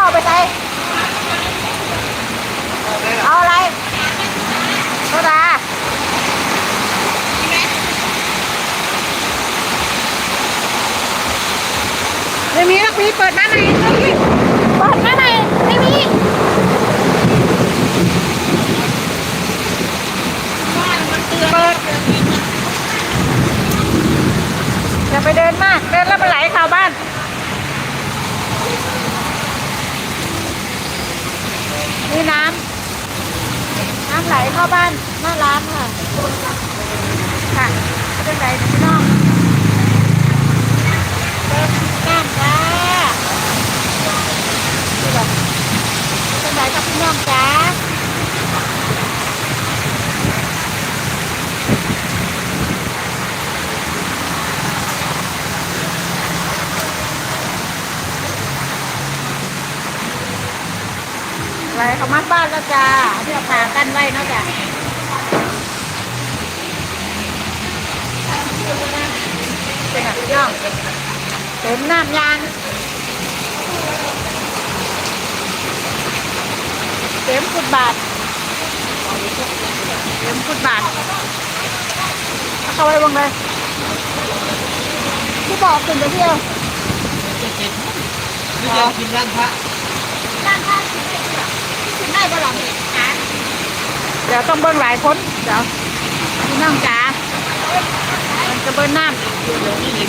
เข้าไปใส่เอาอะไรโซดาไม่มีหรอกมีเปิดมานใหม่ นี่น้ำน้ำไหลเข้าบ้านหน้าร้านค่ะ ค่ะเป็นไหลพี่น้องเต็มน้ำจ้าเป็นไหนกับพี่น้องจ้า ไหลเขามาบ้านแล้วจ้าเดี๋ยวพากันไว้เนาะจ้ะเป็นย่องเต็มน้ำยางเต็มฟุตบาทเต็มฟุตบาทเข้าไว้วงเลยที่บอกคุณไปเที่ยวไม่อยากกินร้านพระด้านข้างคุณได้เที่ยวคุณได้บ่หรอคะ เดี๋ยวต้องเบิ้งหลายคนเดี๋ยวพี่น้องจ๋ามันจะเบิ้งน้ำเดี๋ยวนี้เด็ก